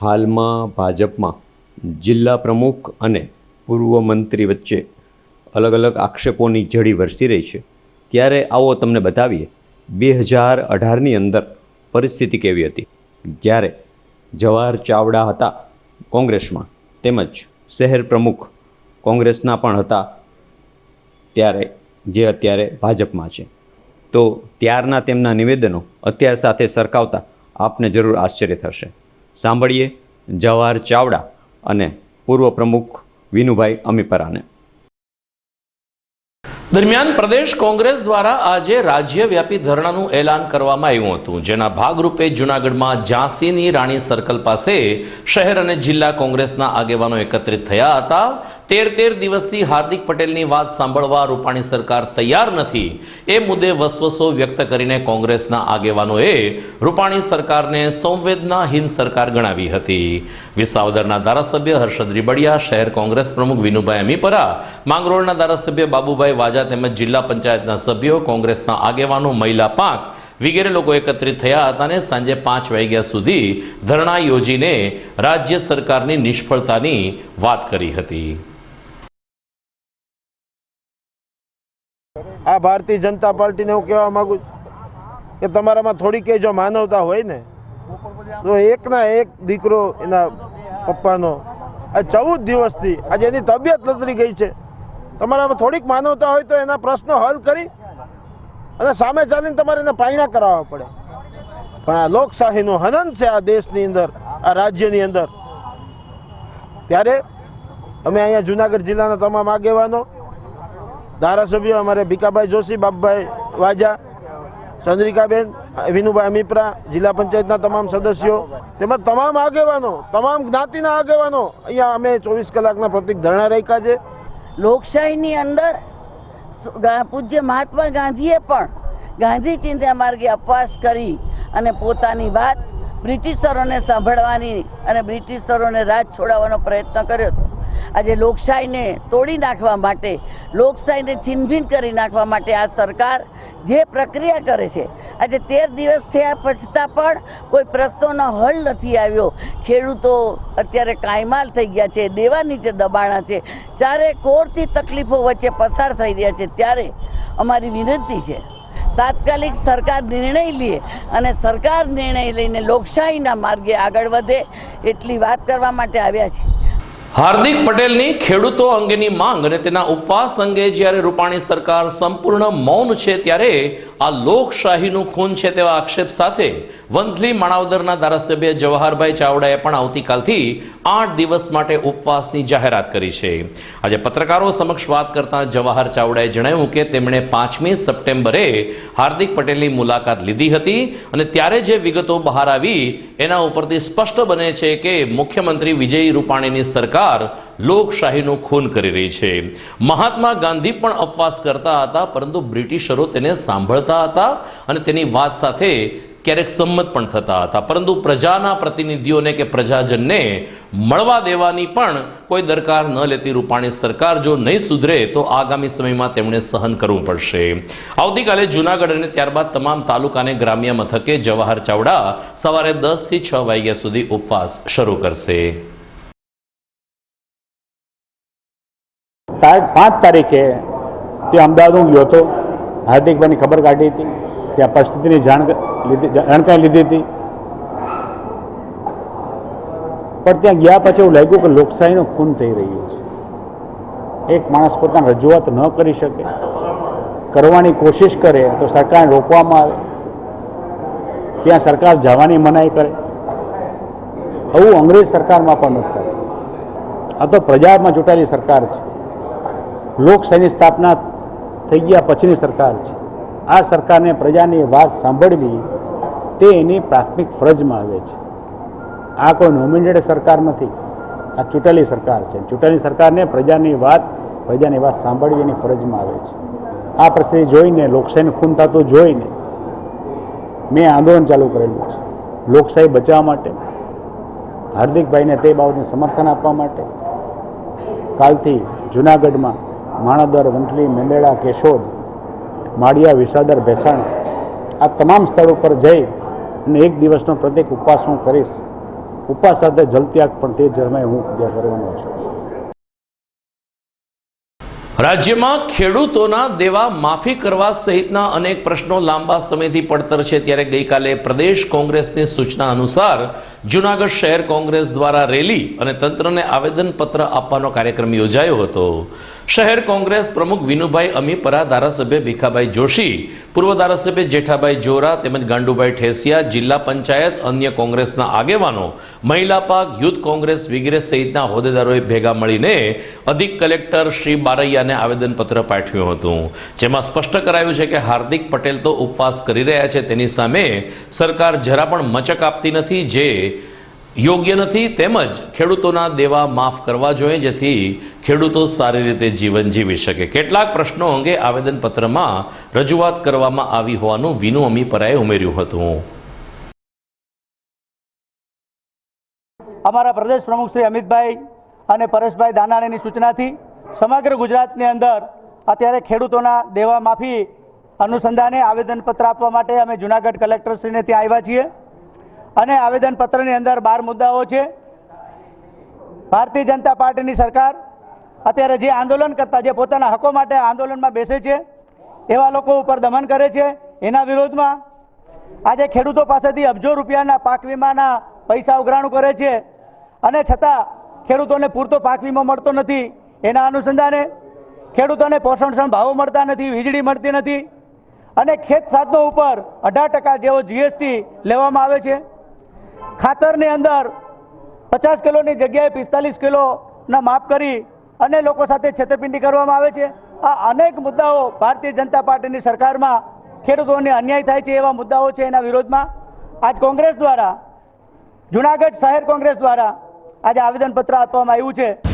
હાલમાં ભાજપમાં જિલ્લા પ્રમુખ અને પૂર્વ મંત્રી વચ્ચે અલગ અલગ આક્ષેપોની ઝડી વરસી રહી છે. ત્યારે આવો તમને બતાવીએ, બે હજાર અઢારની અંદર પરિસ્થિતિ કેવી હતી? જ્યારે જવાહર ચાવડા હતા કોંગ્રેસમાં, તેમજ શહેર પ્રમુખ કોંગ્રેસના પણ હતા ત્યારે, જે અત્યારે ભાજપમાં છે. તો ત્યારના તેમના નિવેદનો અત્યાર સાથે સરખાવતા આપને જરૂર આશ્ચર્ય થશે. સાંભળીએ જવાહર ચાવડા અને પૂર્વ પ્રમુખ વિનુભાઈ અમીપરાને. દરમિયાન પ્રદેશ કોંગ્રેસ દ્વારા આજે રાજ્યવ્યાપી ધરણાનું એલાન કરવામાં આવ્યું હતું, જેના ભાગરૂપે જૂનાગઢમાં ઝાંસીની રાણી સર્કલ પાસે શહેર અને જિલ્લા કોંગ્રેસના આગેવાનો એકત્રિત થયા હતા. તેર તેર દિવસથી હાર્દિક પટેલની વાત સાંભળવા રૂપાણી સરકાર તૈયાર નથી. એ મુદ્દે વસવસો વ્યક્ત કરીને કોંગ્રેસના આગેવાનોએ રૂપાણી સરકારને સંવેદનાહીન સરકાર ગણાવી હતી. વિસાવદરના ધારાસભ્ય હર્ષદ રીબડિયા, શહેર કોંગ્રેસ પ્રમુખ વિનુભાઈ અમીપરા, માંગરોળના ધારાસભ્ય બાબુભાઈ વાજા તેમજ જિલ્લા પંચાયતના સભ્યો, કોંગ્રેસના આગેવાનો, મહિલા પાંખ વગેરે લોકો એકત્રિત થયા હતા અને સાંજે પાંચ વાગ્યા સુધી ધરણા યોજીને રાજ્ય સરકારની નિષ્ફળતાની વાત કરી હતી. આ ભારતીય જનતા પાર્ટીને હું કહેવા માંગુ છું કે તમારામાં થોડીક જો માનવતા હોય ને, તો એકના એક દીકરો એના પપ્પાનો. આ ચૌદ દિવસથી આજે એની તબિયત લથડી ગઈ છે. તમારામાં થોડીક માનવતા હોય તો એના પ્રશ્નો હલ કરી અને સામે ચાલીને તમારે એને પાયણા કરાવવા પડે. પણ આ લોકશાહીનું હનન છે આ દેશની અંદર, આ રાજ્યની અંદર. ત્યારે અમે અહીંયા જુનાગઢ જિલ્લાના તમામ આગેવાનો, ધારાસભ્યો, અમારે ભીકાભાઈ જોશી, બાપભાઈ વાજા, ચંદ્રિકાબેન, વિનુભાઈ અમિપરા, જિલ્લા પંચાયતના તમામ સદસ્યો, તેમજ તમામ આગેવાનો, તમામ જ્ઞાતિના આગેવાનો. અહીંયા અમે ચોવીસ કલાકના પ્રતિક ધરણા રાખ્યા છે. લોકશાહીની અંદર પૂજ્ય મહાત્મા ગાંધીએ પણ ગાંધી ચિંતા માર્ગે અપવાસ કરી અને પોતાની વાત બ્રિટિશરોને સાંભળવાની અને બ્રિટિશરોને રાજ છોડાવવાનો પ્રયત્ન કર્યો હતો. આજે લોકશાહીને તોડી નાખવા માટે, લોકશાહીને છીનભીન કરી નાખવા માટે આ સરકાર જે પ્રક્રિયા કરે છે, આજે તેર દિવસ થયા પછતાં પણ કોઈ પ્રશ્નોનો હલ નથી આવ્યો. ખેડૂતો અત્યારે કાયમાલ થઈ ગયા છે, દેવા નીચે દબાણા છે. ચારે કોરથી તકલીફો વચ્ચે પસાર થઈ રહ્યા છે, ત્યારે અમારી વિનંતી છે, તાત્કાલિક સરકાર નિર્ણય લે અને સરકાર નિર્ણય લઈને લોકશાહીના માર્ગે આગળ વધે એટલી વાત કરવા માટે આવ્યા છે હાર્દિક પટેલની ખેડૂતો અંગેની માંગ અને તેના ઉપવાસ અંગે જ્યારે રૂપાણી સરકાર સંપૂર્ણ મૌન છે ત્યારે આ લોકશાહીનું ખૂન છે તેવા આક્ષેપ સાથે વંથલી માણાવદરના ધારાસભ્ય જવાહરભાઈ ચાવડાએ પણ આવતીકાલથી આઠ દિવસ માટે ઉપવાસની જાહેરાત કરી છે. આજે પત્રકારો સમક્ષ વાત કરતા જવાહર ચાવડાએ જણાવ્યું કે તેમણે પાંચમી સપ્ટેમ્બરે હાર્દિક પટેલની મુલાકાત લીધી હતી અને ત્યારે જે વિગતો બહાર આવી એના ઉપરથી સ્પષ્ટ બને છે કે મુખ્યમંત્રી વિજય રૂપાણીની સરકાર લોકશાહીનું ખૂન કરી રહી છે. મહાત્મા ગાંધી પણ અપવાસ કરતા હતા, પરંતુ બ્રિટિશરો તેને સાંભળતા હતા અને તેની વાત સાથે ક્યારેક સંમત પણ થતા હતા. પરંતુ પ્રજાના પ્રતિનિધિઓને કે પ્રજાજનને મળવા દેવાની પણ કોઈ દરકાર ન લેતી રૂપાણી સરકાર જો નહીં સુધરે, તો આગામી સમયમાં તેમણે સહન કરવું પડશે. આવતીકાલે જૂનાગઢ અને ત્યારબાદ તમામ તાલુકાને ગ્રામ્ય મથકે જવાહર ચાવડા સવારે દસથી છ વાગ્યા સુધી ઉપવાસ શરૂ કરશે. પાંચ તારીખે તે અમદાવાદ હું ગયો હતો. હાર્દિકભાઈની ખબર કાઢી હતી. ત્યાં પરિસ્થિતિની જાણ જાણકારી લીધી હતી? પણ ત્યાં ગયા પછી એવું લાગ્યું કે લોકશાહીનો ખૂન થઈ રહ્યો છે. એક માણસ પોતાની રજૂઆત ન કરી શકે, કરવાની કોશિશ કરે, તો સરકારને રોકવામાં આવે. ત્યાં સરકાર જવાની મનાઈ કરે. આવું અંગ્રેજ સરકારમાં પણ નથી થતું. આ તો પ્રજામાં ચૂંટાયેલી સરકાર છે. લોકશાહીની સ્થાપના થઈ ગયા પછીની સરકાર છે. આ સરકારને પ્રજાની વાત સાંભળવી તે એની પ્રાથમિક ફરજમાં આવે છે. આ કોઈ નોમિનેટેડ સરકાર નથી. આ ચૂંટેલી સરકાર છે. ચૂંટેલી સરકારને પ્રજાની વાત પ્રજાની વાત સાંભળવી એની ફરજમાં આવે છે. આ પરિસ્થિતિ જોઈને, લોકશાહીનું ખૂન થતું જોઈને મેં આંદોલન ચાલુ કરેલું છે. લોકશાહી બચાવવા માટે, હાર્દિકભાઈને તે બાબતને સમર્થન આપવા માટે, કાલથી જુનાગઢમાં માણાદર, વંથલી, મેંદેડા, કેશોદ માળિયા, વિસાદર, ભેસાણ, આ તમામ સ્થળ ઉપર જઈ અને એક દિવસનો પ્રત્યેક ઉપવાસ હું કરીશ. ઉપવાસ સાથે જલત્યાગ પણ તે જમે હું ત્યાં કરવાનો છું. રાજ્યમાં ખેડૂતોના દેવા માફી કરવા સહિતના અનેક પ્રશ્નો લાંબા સમયથી પડતર છે. ત્યારે ગઈકાલે પ્રદેશ કોંગ્રેસની સૂચના અનુસાર જૂનાગઢ શહેર કોંગ્રેસ દ્વારા રેલી અને તંત્રને આવેદનપત્ર આપવાનો કાર્યક્રમ યોજાયો હતો. શહેર કોંગ્રેસ પ્રમુખ વિનુભાઈ અમીપરા, ધારાસભ્ય ભીખાભાઈ જોશી, પૂર્વ ધારાસભ્ય જેઠાભાઈ જોરા તેમજ ગાંડુભાઈ ઠેસિયા, જિલ્લા પંચાયત, અન્ય કોંગ્રેસના આગેવાનો, મહિલા પાક, યુથ કોંગ્રેસ વગેરે સહિતના હોદ્દેદારોએ ભેગા મળીને અધિક કલેક્ટર શ્રી બારૈયાને આવેદનપત્ર પાઠવ્યું હતું. જેમાં સ્પષ્ટ કરાયું છે કે હાર્દિક પટેલ તો ઉપવાસ કરી રહ્યા છે. તેની સામે સરકાર જરા પણ મચક આપતી નથી, જે યોગ્ય નથી, તેમજ ખેડૂતોના દેવા માફ કરવા જોઈએ, જેથી ખેડૂતો સારી રીતે જીવન જીવી શકે. કેટલાક પ્રશ્નો અંગે આવેદનપત્રમાં રજૂઆત કરવામાં આવી હોવાનું વિનુ અમીપરાએ ઉમેર્યું હતું. અમારા પ્રદેશ પ્રમુખ શ્રી અમિતભાઈ અને પરેશભાઈ દાનાણીની સૂચનાથી સમગ્ર ગુજરાતની અંદર અત્યારે ખેડૂતોના દેવા માફી અનુસંધાને આવેદનપત્ર આપવા માટે અમે જુનાગઢ કલેક્ટરશ્રીને ત્યાં આવ્યા છીએ. અને આવેદનપત્રની અંદર બાર મુદ્દાઓ છે. ભારતીય જનતા પાર્ટીની સરકાર અત્યારે જે આંદોલન કરતા, જે પોતાના હકો માટે આંદોલનમાં બેસે છે, એવા લોકો ઉપર દમન કરે છે. એના વિરોધમાં આજે ખેડૂતો પાસેથી અબજો રૂપિયાના પાક વીમાના પૈસા ઉઘરાણું કરે છે. અને છતાં ખેડૂતોને પૂરતો પાક વીમો મળતો નથી એના અનુસંધાને ખેડૂતોને પોષણક્ષમ ભાવો મળતા નથી, વીજળી મળતી નથી. અને ખેત સાધનો ઉપર અઢાર ટકા જેવો જીએસટી લેવામાં આવે છે. ખાતરની અંદર પચાસ કિલોની જગ્યાએ પિસ્તાલીસ કિલોના માપ કરી અને લોકો સાથે છેતરપિંડી કરવામાં આવે છે. આ અનેક મુદ્દાઓ ભારતીય જનતા પાર્ટીની સરકારમાં ખેડૂતોને અન્યાય થાય છે એવા મુદ્દાઓ છે એના વિરોધમાં. આજ કોંગ્રેસ દ્વારા, જુનાગઢ શહેર કોંગ્રેસ દ્વારા આજે આવેદનપત્ર આપવામાં આવ્યું છે.